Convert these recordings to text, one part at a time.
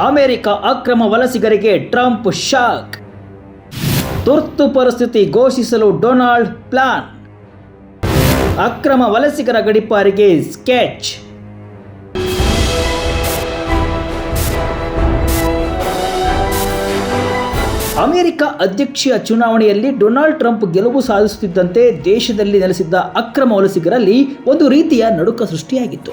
America ಅಕ್ರಮ ವಲಸಿಗರಿಗೆ Trump shock. ತುರ್ತು ಪರಿಸ್ಥಿತಿ ಘೋಷಿಸಲು ಡೊನಾಲ್ಡ್ ಪ್ಲಾನ್. ಅಕ್ರಮ ವಲಸಿಗರ ಗಡಿಪಾರಿಗೆ ಸ್ಕೆಚ್. ಅಮೆರಿಕ ಅಧ್ಯಕ್ಷೀಯ ಚುನಾವಣೆಯಲ್ಲಿ ಡೊನಾಲ್ಡ್ ಟ್ರಂಪ್ ಗೆಲುವು ಸಾಧಿಸುತ್ತಿದ್ದಂತೆ ದೇಶದಲ್ಲಿ ನೆಲೆಸಿದ್ದ ಅಕ್ರಮ ವಲಸಿಗರಲ್ಲಿ ಒಂದು ರೀತಿಯ ನಡುಕ ಸೃಷ್ಟಿಯಾಗಿತ್ತು.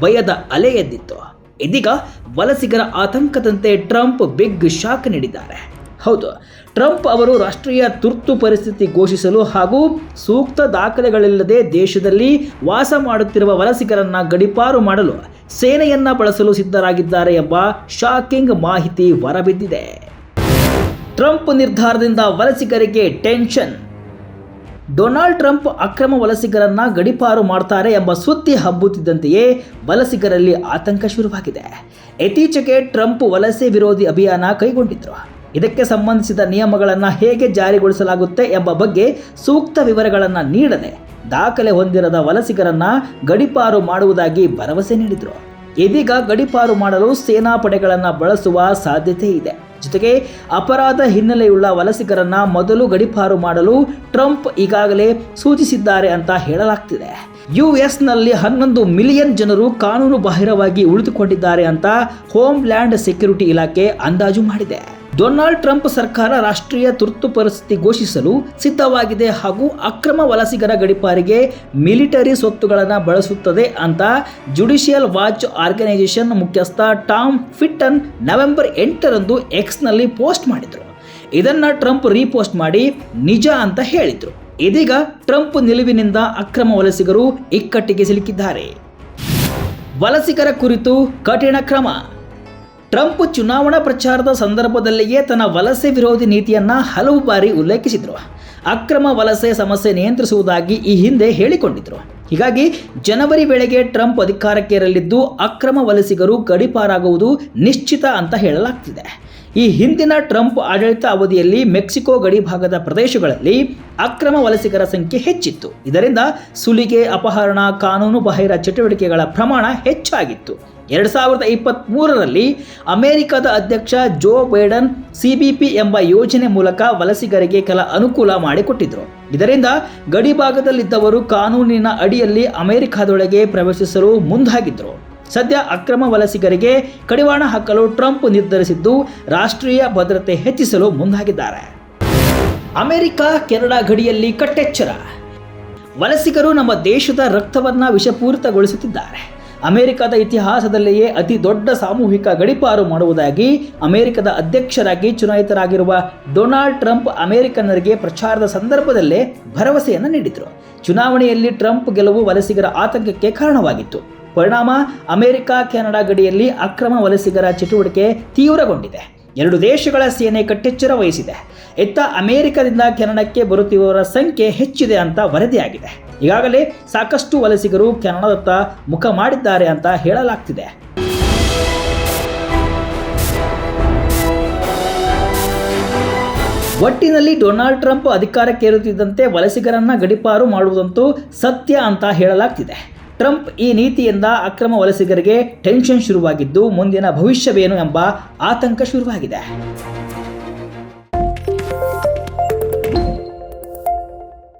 ಭಯದ ಅಲೆ ಎದ್ದಿತ್ತು ಇದೀಗ ವಲಸಿಗರ ಆತಂಕದಂತೆ ಟ್ರಂಪ್ ಬಿಗ್ ಶಾಕ್ ನೀಡಿದ್ದಾರೆ. ಹೌದು, ಟ್ರಂಪ್ ಅವರು ರಾಷ್ಟ್ರೀಯ ತುರ್ತು ಪರಿಸ್ಥಿತಿ ಘೋಷಿಸಲು ಹಾಗೂ ಸೂಕ್ತ ದಾಖಲೆಗಳಿಲ್ಲದೆ ದೇಶದಲ್ಲಿ ವಾಸ ಮಾಡುತ್ತಿರುವ ವಲಸಿಗರನ್ನ ಗಡಿಪಾರು ಮಾಡಲು ಸೇನೆಯನ್ನ ಬಳಸಲು ಸಿದ್ಧರಾಗಿದ್ದಾರೆ ಎಂಬ ಶಾಕಿಂಗ್ ಮಾಹಿತಿ ಹೊರಬಿದ್ದಿದೆ. ಟ್ರಂಪ್ ನಿರ್ಧಾರದಿಂದ ವಲಸಿಗರಿಗೆ ಟೆನ್ಷನ್. ಡೊನಾಲ್ಡ್ ಟ್ರಂಪ್ ಅಕ್ರಮ ವಲಸಿಗರನ್ನ ಗಡಿಪಾರು ಮಾಡ್ತಾರೆ ಎಂಬ ಸುದ್ದಿ ಹಬ್ಬುತ್ತಿದ್ದಂತೆಯೇ ವಲಸಿಗರಲ್ಲಿ ಆತಂಕ ಶುರುವಾಗಿದೆ. ಇತ್ತೀಚೆಗೆ ಟ್ರಂಪ್ ವಲಸೆ ವಿರೋಧಿ ಅಭಿಯಾನ ಕೈಗೊಂಡಿದ್ರು. ಇದಕ್ಕೆ ಸಂಬಂಧಿಸಿದ ನಿಯಮಗಳನ್ನು ಹೇಗೆ ಜಾರಿಗೊಳಿಸಲಾಗುತ್ತೆ ಎಂಬ ಬಗ್ಗೆ ಸೂಕ್ತ ವಿವರಗಳನ್ನು ನೀಡದೆ ದಾಖಲೆ ಹೊಂದಿರದ ವಲಸಿಗರನ್ನ ಗಡಿಪಾರು ಮಾಡುವುದಾಗಿ ಭರವಸೆ ನೀಡಿದರು. ಇದೀಗ ಗಡಿಪಾರು ಮಾಡಲು ಸೇನಾ ಪಡೆಗಳನ್ನು ಬಳಸುವ ಸಾಧ್ಯತೆ ಇದೆ. ಜೊತೆಗೆ ಅಪರಾಧ ಹಿನ್ನೆಲೆಯುಳ್ಳ ವಲಸಿಗರನ್ನು ಮೊದಲು ಗಡಿಪಾರು ಮಾಡಲು ಟ್ರಂಪ್ ಈಗಾಗಲೇ ಸೂಚಿಸಿದ್ದಾರೆ ಅಂತ ಹೇಳಲಾಗ್ತಿದೆ. ಯು ಎಸ್ನಲ್ಲಿ ಹನ್ನೊಂದು ಮಿಲಿಯನ್ ಜನರು ಕಾನೂನು ಬಾಹಿರವಾಗಿ ಉಳಿದುಕೊಂಡಿದ್ದಾರೆ ಅಂತ ಹೋಮ್ಲ್ಯಾಂಡ್ ಸೆಕ್ಯೂರಿಟಿ ಇಲಾಖೆ ಅಂದಾಜು ಮಾಡಿದೆ. ಡೊನಾಲ್ಡ್ ಟ್ರಂಪ್ ಸರ್ಕಾರ ರಾಷ್ಟ್ರೀಯ ತುರ್ತು ಪರಿಸ್ಥಿತಿ ಘೋಷಿಸಲು ಸಿದ್ಧವಾಗಿದೆ ಹಾಗೂ ಅಕ್ರಮ ವಲಸಿಗರ ಗಡಿಪಾರಿಗೆ ಮಿಲಿಟರಿ ಸ್ವತ್ತುಗಳನ್ನು ಬಳಸುತ್ತದೆ ಅಂತ ಜುಡಿಷಿಯಲ್ ವಾಚ್ ಆರ್ಗನೈಸೇಷನ್ ಮುಖ್ಯಸ್ಥ ಟಾಮ್ ಫಿಟ್ಟನ್ ನವೆಂಬರ್ ಎಂಟರಂದು ಎಕ್ಸ್ನಲ್ಲಿ ಪೋಸ್ಟ್ ಮಾಡಿದರು. ಇದನ್ನು ಟ್ರಂಪ್ ರೀಪೋಸ್ಟ್ ಮಾಡಿ ನಿಜ ಅಂತ ಹೇಳಿದರು. ಇದೀಗ ಟ್ರಂಪ್ ನಿಲುವಿನಿಂದ ಅಕ್ರಮ ವಲಸಿಗರು ಇಕ್ಕಟ್ಟಿಗೆ ಸಿಲುಕಿದ್ದಾರೆ. ವಲಸಿಗರ ಕುರಿತು ಕಠಿಣ ಕ್ರಮ. ಟ್ರಂಪ್ ಚುನಾವಣಾ ಪ್ರಚಾರದ ಸಂದರ್ಭದಲ್ಲಿಯೇ ತನ್ನ ವಲಸೆ ವಿರೋಧಿ ನೀತಿಯನ್ನು ಹಲವು ಬಾರಿ ಉಲ್ಲೇಖಿಸಿದ್ರು. ಅಕ್ರಮ ವಲಸೆ ಸಮಸ್ಯೆ ನಿಯಂತ್ರಿಸುವುದಾಗಿ ಈ ಹಿಂದೆ ಹೇಳಿಕೊಂಡಿದ್ದರು ಹೀಗಾಗಿ ಜನವರಿ ವೇಳೆಗೆ ಟ್ರಂಪ್ ಅಧಿಕಾರಕ್ಕೇರಲಿದ್ದು, ಅಕ್ರಮ ವಲಸಿಗರು ಗಡಿಪಾರಾಗುವುದು ನಿಶ್ಚಿತ ಅಂತ ಹೇಳಲಾಗ್ತಿದೆ. ಈ ಹಿಂದಿನ ಟ್ರಂಪ್ ಆಡಳಿತ ಅವಧಿಯಲ್ಲಿ ಮೆಕ್ಸಿಕೋ ಗಡಿಭಾಗದ ಪ್ರದೇಶಗಳಲ್ಲಿ ಅಕ್ರಮ ವಲಸಿಗರ ಸಂಖ್ಯೆ ಹೆಚ್ಚಿತ್ತು. ಇದರಿಂದ ಸುಲಿಗೆ, ಅಪಹರಣ, ಕಾನೂನು ಬಾಹಿರ ಚಟುವಟಿಕೆಗಳ ಪ್ರಮಾಣ ಹೆಚ್ಚಾಗಿತ್ತು. ಎರಡು ಸಾವಿರದ ಇಪ್ಪತ್ತ್ ಮೂರರಲ್ಲಿ ಅಮೆರಿಕದ ಅಧ್ಯಕ್ಷ ಜೋ ಬೈಡನ್ ಸಿಬಿಪಿ ಎಂಬ ಯೋಜನೆ ಮೂಲಕ ವಲಸಿಗರಿಗೆ ಕೆಲ ಅನುಕೂಲ ಮಾಡಿಕೊಟ್ಟಿದ್ದರು ಇದರಿಂದ ಗಡಿಭಾಗದಲ್ಲಿದ್ದವರು ಕಾನೂನಿನ ಅಡಿಯಲ್ಲಿ ಅಮೆರಿಕದೊಳಗೆ ಪ್ರವೇಶಿಸಲು ಮುಂದಾಗಿದ್ದರು ಸದ್ಯ ಅಕ್ರಮ ವಲಸಿಗರಿಗೆ ಕಡಿವಾಣ ಹಾಕಲು ಟ್ರಂಪ್ ನಿರ್ಧರಿಸಿದ್ದು, ರಾಷ್ಟ್ರೀಯ ಭದ್ರತೆ ಹೆಚ್ಚಿಸಲು ಮುಂದಾಗಿದ್ದಾರೆ. ಅಮೆರಿಕ, ಕೆನಡಾ ಗಡಿಯಲ್ಲಿ ಕಟ್ಟೆಚ್ಚರ. ವಲಸಿಗರು ನಮ್ಮ ದೇಶದ ರಕ್ತವನ್ನು ವಿಷಪೂರಿತಗೊಳಿಸುತ್ತಿದ್ದಾರೆ. ಅಮೆರಿಕದ ಇತಿಹಾಸದಲ್ಲಿಯೇ ಅತಿ ದೊಡ್ಡ ಸಾಮೂಹಿಕ ಗಡಿಪಾರು ಮಾಡುವುದಾಗಿ ಅಮೆರಿಕದ ಅಧ್ಯಕ್ಷರಾಗಿ ಚುನಾಯಿತರಾಗಿರುವ ಡೊನಾಲ್ಡ್ ಟ್ರಂಪ್ ಅಮೆರಿಕನ್ನರಿಗೆ ಪ್ರಚಾರದ ಸಂದರ್ಭದಲ್ಲೇ ಭರವಸೆಯನ್ನು ನೀಡಿದರು. ಚುನಾವಣೆಯಲ್ಲಿ ಟ್ರಂಪ್ ಗೆಲುವು ವಲಸಿಗರ ಆತಂಕಕ್ಕೆ ಕಾರಣವಾಗಿತ್ತು. ಪರಿಣಾಮ ಅಮೆರಿಕ, ಕೆನಡಾ ಗಡಿಯಲ್ಲಿ ಅಕ್ರಮ ವಲಸಿಗರ ಚಟುವಟಿಕೆ ತೀವ್ರಗೊಂಡಿದೆ. ಎರಡು ದೇಶಗಳ ಸೇನೆ ಕಟ್ಟೆಚ್ಚರ ವಹಿಸಿದೆ. ಇತ್ತ ಅಮೆರಿಕದಿಂದ ಕೆನಡಾಕ್ಕೆ ಬರುತ್ತಿರುವವರ ಸಂಖ್ಯೆ ಹೆಚ್ಚಿದೆ ಅಂತ ವರದಿಯಾಗಿದೆ. ಈಗಾಗಲೇ ಸಾಕಷ್ಟು ವಲಸಿಗರು ಕೆನಡಾದತ್ತ ಮುಖ ಮಾಡಿದ್ದಾರೆ ಅಂತ ಹೇಳಲಾಗ್ತಿದೆ. ಒಟ್ಟಿನಲ್ಲಿ ಡೊನಾಲ್ಡ್ ಟ್ರಂಪ್ ಅಧಿಕಾರಕ್ಕೇರುತ್ತಿದ್ದಂತೆ ವಲಸಿಗರನ್ನ ಗಡಿಪಾರು ಮಾಡುವುದಂತೂ ಸತ್ಯ ಅಂತ ಹೇಳಲಾಗ್ತಿದೆ. ಟ್ರಂಪ್ ಈ ನೀತಿಯಿಂದ ಅಕ್ರಮ ವಲಸಿಗರಿಗೆ ಟೆನ್ಷನ್ ಶುರುವಾಗಿದ್ದು ಮುಂದಿನ ಭವಿಷ್ಯವೇನು ಎಂಬ ಆತಂಕ ಶುರುವಾಗಿದೆ.